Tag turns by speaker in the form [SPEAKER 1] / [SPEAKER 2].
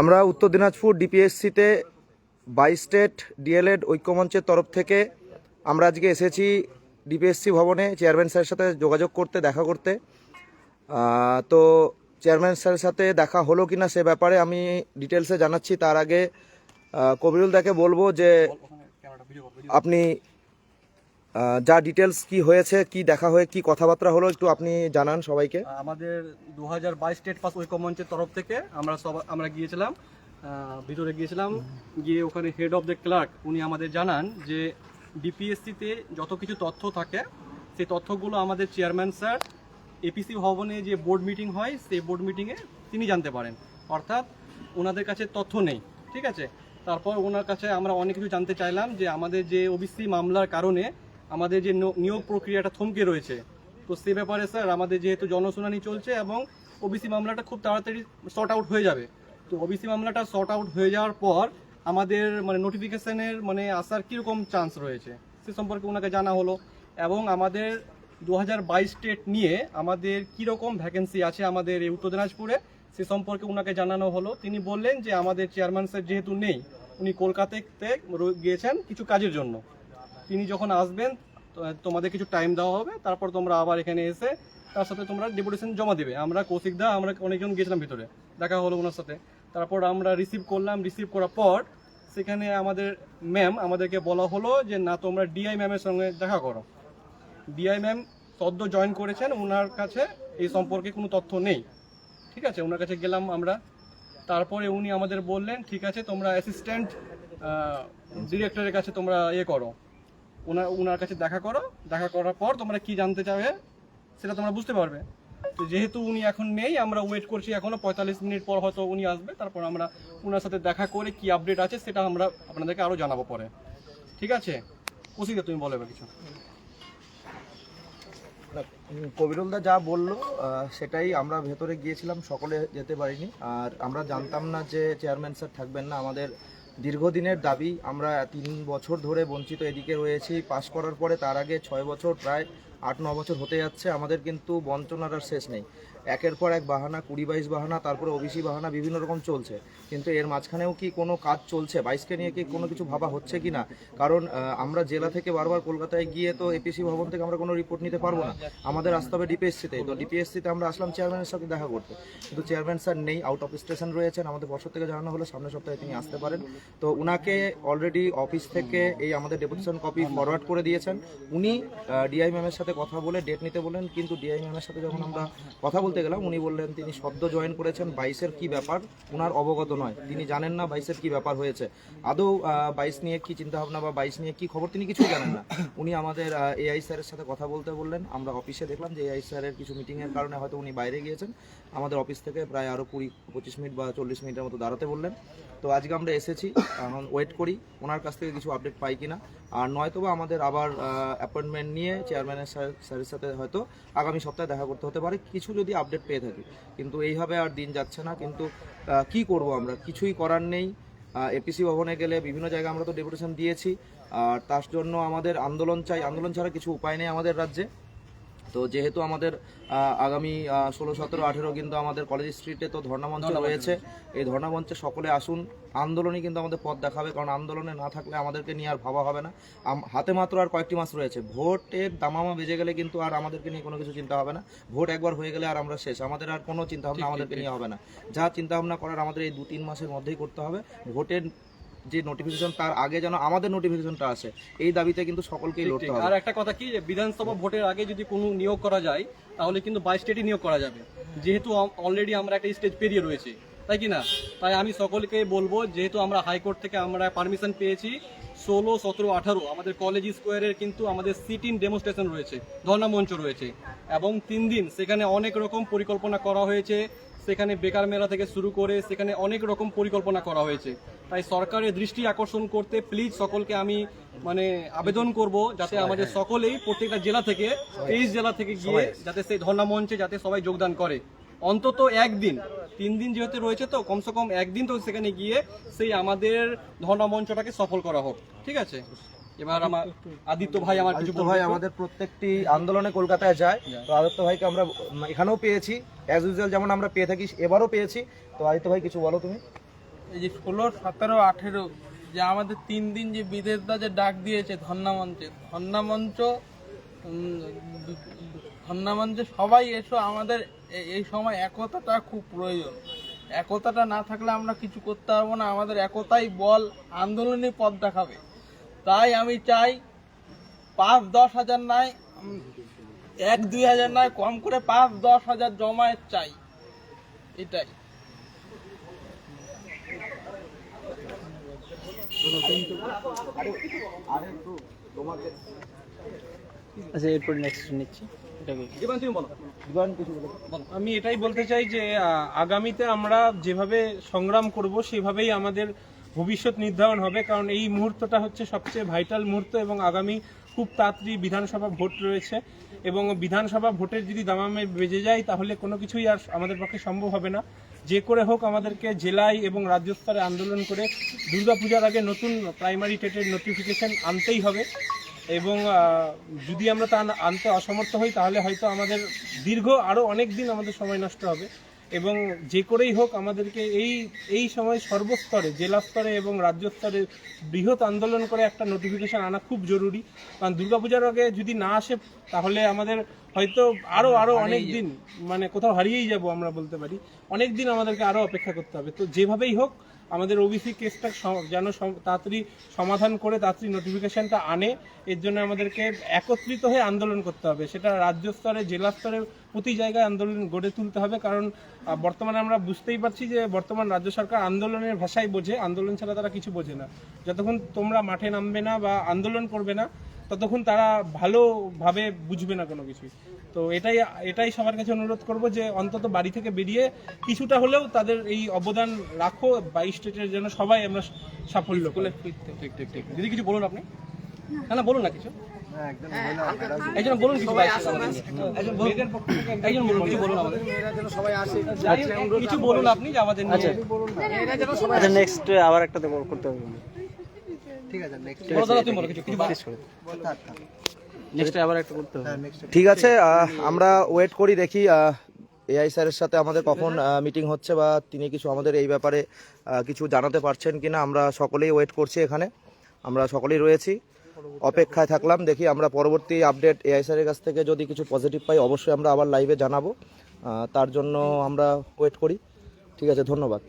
[SPEAKER 1] আমরা Uttar Dinajpur ডিপিএসসিতে by state D El Ed ঐক্যমঞ্চের তরফ থেকে আমরা আজকে এসেছি ডিপিএসসি ভবনে চেয়ারম্যান স্যারের সাথে যোগাযোগ করতে, দেখা করতে। তো চেয়ারম্যান স্যারের সাথে দেখা হলো কি না সে ব্যাপারে আমি ডিটেলসে জানাচ্ছি। তার আগে কবিরুল দাকে বলব যে, আপনি যা ডিটেলস কি হয়েছে, কি দেখা হয়ে, কি কথাবার্তা হলো, একটু আপনি জানান সবাইকে।
[SPEAKER 2] আমাদের দু হাজার বাইশ স্টেট পাস ঐক্য মঞ্চের তরফ থেকে আমরা সব আমরা গিয়েছিলাম ভিতরে গিয়েছিলাম, গিয়ে ওখানে হেড অফ দ্য ক্লার্ক উনি আমাদের জানান যে ডিপিএসসিতে যত কিছু তথ্য থাকে, সেই তথ্যগুলো আমাদের চেয়ারম্যান স্যার এপিসি ভবনে যে বোর্ড মিটিং হয়, সেই বোর্ড মিটিংয়ে তিনি জানতে পারেন। অর্থাৎ ওনাদের কাছে তথ্য নেই, ঠিক আছে? তারপর ওনার কাছে আমরা অনেক কিছু জানতে চাইলাম যে আমাদের যে ওবিসি মামলার কারণে আমাদের যে নিয়োগ প্রক্রিয়াটা থমকে রয়েছে। তো সে ব্যাপারে, স্যার, আমাদের যেহেতু জনশুনানি চলছে এবং ওবিসি মামলাটা খুব তাড়াতাড়ি শর্ট আউট হয়ে যাবে। তো ওবিসি মামলাটা শর্ট আউট হয়ে যাওয়ার পর আমাদের মানে নোটিফিকেশনের মানে আসার কীরকম চান্স রয়েছে, সে সম্পর্কে ওনাকে জানা হলো। এবং আমাদের দু হাজার বাইশ স্টেট নিয়ে আমাদের কীরকম ভ্যাকেন্সি আছে আমাদের এই উত্তর দিনাজপুরে, সে সম্পর্কে ওনাকে জানানো হলো। তিনি বললেন যে আমাদের চেয়ারম্যান স্যার যেহেতু নেই, উনি কলকাতাতে গিয়েছেন কিছু কাজের জন্য। তিনি যখন আসবেন তোমাদের কিছু টাইম দেওয়া হবে, তারপর তোমরা আবার এখানে এসে তার সাথে তোমরা ডেপুটেশন জমা দিবে। আমরা কৌশিক দা, আমরা অনেকজন গেছিলাম ভিতরে, দেখা হলো ওনার সাথে। তারপর আমরা রিসিভ করলাম রিসিভ করার পর সেখানে আমাদের ম্যাম আমাদেরকে বলা হলো যে, না, তোমরা ডিআই ম্যামের সঙ্গে দেখা করো। ডিআই ম্যাম সদ্য জয়েন করেছেন ওনার কাছে এই সম্পর্কে কোনো তথ্য নেই। ঠিক আছে? ওনার কাছে গেলাম আমরা। তারপরে উনি আমাদের বললেন, ঠিক আছে, তোমরা অ্যাসিস্ট্যান্ট ডিরেক্টরের কাছে তোমরা ইয়ে করো। ওনার ওনার কাছে দেখা করো, দেখা করার পর তোমরা কি জানতে চাবে সেটা তোমরা বুঝতে পারবে। তো যেহেতু উনি এখন নেই, আমরা ওয়েট করছি এখনও পঁয়তাল্লিশ মিনিট পর হয়তো উনি আসবে, তারপর আমরা ওনার সাথে দেখা করে কি আপডেট আছে সেটা আমরা আপনাদেরকে আরও জানাব পরে। ঠিক আছে? কৌশিকা তুমি বলো এবার কিছু।
[SPEAKER 1] কবিরুল দা যা বলল সেটাই আমরা ভেতরে গিয়েছিলাম, সকলে যেতে পারিনি। আর আমরা জানতাম না যে চেয়ারম্যান স্যার থাকবেন না, আমাদের দীর্ঘদিনের দাবি, আমরা তিন বছর ধরে বঞ্চিত এদিকে রয়েছি। পাশ করার পরে তার আগে ছয় বছর প্রায় আট ন বছর হতে যাচ্ছে, আমাদের কিন্তু বঞ্চনার আর শেষ নেই। একের পর এক বাহানা কুড়ি বাইশ বাহানা, তারপরে ওবিসি বাহানা, বিভিন্ন রকম চলছে। কিন্তু এর মাঝখানেও কি কোনো কাজ চলছে? বাইশকে নিয়ে কি কোনো কিছু ভাবা হচ্ছে কি না? কারণ আমরা জেলা থেকে বারবার কলকাতায় গিয়ে তো এপিসি ভবন থেকে আমরা কোনো রিপোর্ট নিতে পারব না। আমাদের আসতে হবে ডিপিএসসিতে তো ডিপিএসসিতে আমরা আসলাম চেয়ারম্যানের সাথে দেখা করতে। কিন্তু চেয়ারম্যান স্যার নেই আউট অফ স্টেশন রয়েছেন। আমাদের বছর থেকে জানানো হলো, সামনের সপ্তাহে তিনি আসতে পারেন। তো উনাকে অলরেডি অফিস থেকে এই আমাদের ডেপুটেশন কপি ফরওয়ার্ড করে দিয়েছেন। উনি ডিআই ম্যামের সাথে কথা বলে ডেট নিতে বললেন, কিন্তু ডিআই ম্যামের সাথে যখন আমরা কথা বলতে গেলাম, উনি বললেন তিনি সদ্য জয়েন করেছেন, বাইশের কি ব্যাপার? ওনার অবগত নয়। তিনি জানেন না বাইশের কি ব্যাপার হয়েছে। আদৌ বাইশ নিয়ে কি চিন্তা ভাবনা বা বাইশ নিয়ে কি খবর? তিনি কিছুই জানেন না। উনি আমাদের এআই স্যারের সাথে কথা বলতে বললেন। আমরা অফিসে দেখলাম যে এআই স্যারের কিছু মিটিংয়ের কারণে হয়তো উনি বাইরে গিয়েছেন। আমাদের অফিস থেকে প্রায় আরও কুড়ি, পঁচিশ মিনিট বা চল্লিশ মিনিটের মতো দাঁড়াতে বললেন। তো আজকে আমরা এসেছি, এখন ওয়েট করি ওনার কাছ থেকে কিছু আপডেট পাই কিনা। আর নয়তো বা আমাদের আবার অ্যাপয়েন্টমেন্ট নিয়ে চেয়ারম্যানের স্যারের সাথে হয়তো আগামী সপ্তাহে দেখা করতে হতে পারে। কিছু যদি আপডেট পেয়ে থাকি। কিন্তু এইভাবে আর দিন যাচ্ছে না। কিন্তু কি করব আমরা? কিছুই করার নেই। এপিসি ভবনে গেলে বিভিন্ন জায়গায় আমরা তো ডেপুটেশন দিয়েছি। আর তার জন্য আমাদের আন্দোলন চাই। আন্দোলন ছাড়া কিছু উপায় নেই আমাদের রাজ্যে। তো যেহেতু আমাদের আগামী ষোলো সতেরো আঠেরো কিন্তু আমাদের কলেজ স্ট্রিটে তো ধর্ণামঞ্চ রয়েছে এই ধর্ণামঞ্চে সকলে আসুন। আন্দোলনই কিন্তু আমাদের পথ দেখাবে কারণ আন্দোলনে না থাকলে আমাদেরকে নিয়ে আর ভাবা হবে না। হাতে মাত্র আর কয়েকটি মাস রয়েছে। ভোটের দামামা বেজে গেলে কিন্তু আর আমাদেরকে নিয়ে কোনো কিছু চিন্তা হবে না। ভোট একবার হয়ে গেলে আর আমরা শেষ। আমাদের আর কোনো চিন্তা ভাবনা আমাদেরকে নিয়ে হবে না। যা চিন্তা ভাবনা করার আমাদের এই দু তিন মাসের মধ্যেই করতে হবে। ভোটের যে নোটিফিকেশন তার আগে যেন আমাদের নোটিফিকেশনটা আসে এই দাবিতে কিন্তু সকলকেই লড়তে হবে।
[SPEAKER 2] আর একটা কথা কি যে বিধানসভা ভোটের আগে যদি কোনো নিয়োগ করা যায় তাহলে কিন্তু বাই স্টেটই নিয়োগ করা যাবে। যেহেতু অলরেডি আমরা একটা স্টেজ পেরিয়ে রয়েছি তাই কি না? তাই আমি সকলকে বলব যেহেতু আমরা হাইকোর্ট থেকে আমরা পারমিশন পেয়েছি ষোলো সতেরো আঠারো আমাদের কলেজ স্কোয়ারের কিন্তু আমাদের সিটিন ডেমনস্ট্রেশন রয়েছে ধর্ণা মঞ্চ রয়েছে। এবং তিন দিন সেখানে অনেক রকম পরিকল্পনা করা হয়েছে সেখানে বেকার মেলা থেকে শুরু করে সেখানে অনেক রকম পরিকল্পনা করা হয়েছে। তাই সরকারের দৃষ্টি আকর্ষণ করতে প্লিজ সকলকে আমি মানে আবেদন করব যাতে আমাদের সকলেই প্রত্যেকটা জেলা থেকে তেইশ জেলা থেকে গিয়ে যাতে সেই ধর্ণা মঞ্চে যাতে সবাই যোগদান করে। অন্তত একদিন তিন দিন যেহেতু রয়েছে তো কমসে কম একদিন তো সেখানে গিয়ে সেই আমাদের ধর্ণা মঞ্চটাকে সফল করা হোক। ঠিক আছে? এবার আমার আদিত্য ভাই আমার কিছু
[SPEAKER 1] আদিত্য ভাই আমাদের প্রত্যেকটি আন্দোলনে কলকাতায় যায়। তো আদিত্য ভাইকে আমরা এখানেও পেয়েছি। অ্যাজ ইউজুয়াল যেমন আমরা পেয়ে থাকি এবারও পেয়েছি। তো আদিত্য ভাই কিছু বলো তুমি?
[SPEAKER 3] এই যে ষোলো সতেরো আঠেরো যে আমাদের তিন দিন যে বিদেশদা যে ডাক দিয়েছে মঞ্চে মঞ্চ মঞ্চে সবাই এসো আমাদের এ- এই সময় একতাটা খুব প্রয়োজন। একতাটা না থাকলে আমরা কিছু করতে পারব না। আমাদের একতাই বল আন্দোলনই পথ দেখাবে। তাই আমি চাই পাঁচ দশ হাজার নয় উম, এক দুই হাজার নয় কম করে পাঁচ দশ হাজার জমায়েত চাই। এটাই।
[SPEAKER 4] আচ্ছা এরপর নেক্সট নিচ্ছি। এটাকে।
[SPEAKER 2] জীবন তুমি বলো।
[SPEAKER 1] জীবন কিছু বলো।
[SPEAKER 5] আমি এটাই বলতে চাই যে আগামীতে আমরা যেভাবে সংগ্রাম করব সেভাবেই আমাদের ভবিষ্যৎ নির্ধারণ হবে, কারণ এই মুহূর্তটা হচ্ছে সবচেয়ে ভাইটাল মুহূর্ত এবং আগামী খুব তাড়াতাড়ি বিধানসভা ভোট রয়েছে। এবং বিধানসভা ভোটের যদি দামামে বেজে যায়, তাহলে কোনো কিছুই আর আমাদের পক্ষে সম্ভব হবে না। যে করে হোক আমাদেরকে জেলায় এবং রাজ্য স্তরে আন্দোলন করে দুর্গাপূজার আগে নতুন প্রাইমারি টেটের নোটিফিকেশন আনতেই হবে। এবং যদি আমরা তা আনতে অসমর্থ হই, তাহলে হয়তো আমাদের দীর্ঘ আরও অনেক দিন আমাদের সময় নষ্ট হবে। এবং যে করেই হোক আমাদেরকে এই এই সময় সর্বস্তরে জেলা স্তরে এবং রাজ্য স্তরে বৃহৎ আন্দোলন করে একটা নোটিফিকেশন আনা খুব জরুরি। কারণ দুর্গাপূজার আগে যদি না আসে তাহলে আমাদের হয়তো আরও আরও অনেক দিন মানে কোথাও হারিয়েই যাব আমরা বলতে পারি। অনেক দিন আমাদেরকে আরও অপেক্ষা করতে হবে। তো যেভাবেই হোক আমাদের ওবিসি কেসটা যেন তাড়াতাড়ি সমাধান করে তাড়াতাড়ি নোটিফিকেশনটা আনে, এর জন্য আমাদেরকে একত্রিত হয়ে আন্দোলন করতে হবে। সেটা রাজ্য স্তরে, জেলা স্তরে, প্রতি জায়গায় আন্দোলন গড়ে তুলতে হবে, কারণ বর্তমানে আমরা বুঝতেই পারছি যে বর্তমান রাজ্য সরকার আন্দোলনের ভাষাই বোঝে, আন্দোলন ছাড়া তারা কিছু বোঝে না। যতক্ষণ তোমরা মাঠে নামবে না বা আন্দোলন করবে না ততক্ষণ তারা ভালোভাবে বুঝবে না কোনো কিছুই। তো এটাই এটাই সবার কাছে অনুরোধ করব যে অন্তত বাড়ি থেকে বেরিয়ে কিছুটা হলেও তাদের এই অবদান রাখো বাইশ স্টেটের যেন সবাই আমরা সাফল্য করে
[SPEAKER 2] ঠিক ঠিক ঠিক দিদি কিছু বলুন আপনি? না না বলুন না কিছু। একজন বলুন কিছু একজন বলুন। একজন বলুন কিছু বলুন আমাদের। কিছু বলুন আপনি যে আমাদের নিয়ে।
[SPEAKER 4] আচ্ছা। নেক্সট আবার একটা করতে হবে।
[SPEAKER 2] বলো দাদা তুমি বলো কিছু কিছু বলো।
[SPEAKER 4] নেক্সট আবার একটা করতে হবে।
[SPEAKER 1] ঠিক আছে আমরা ওয়েট করি দেখি এআই স্যারের সাথে আমাদের কখন মিটিং হচ্ছে বা তিনি কিছু আমাদের এই ব্যাপারে কিছু জানাতে পারছেন কিনা আমরা সকলেই ওয়েট করছি এখানে। আমরা সকলেই রয়েছি। অপেক্ষায় থাকলাম দেখি আমরা পরবর্তী আপডেট এআই স্যারের কাছ থেকে যদি কিছু পজিটিভ পাই অবশ্যই আমরা আবার লাইভে জানাব। তার জন্য আমরা ওয়েট করি। ঠিক আছে ধন্যবাদ।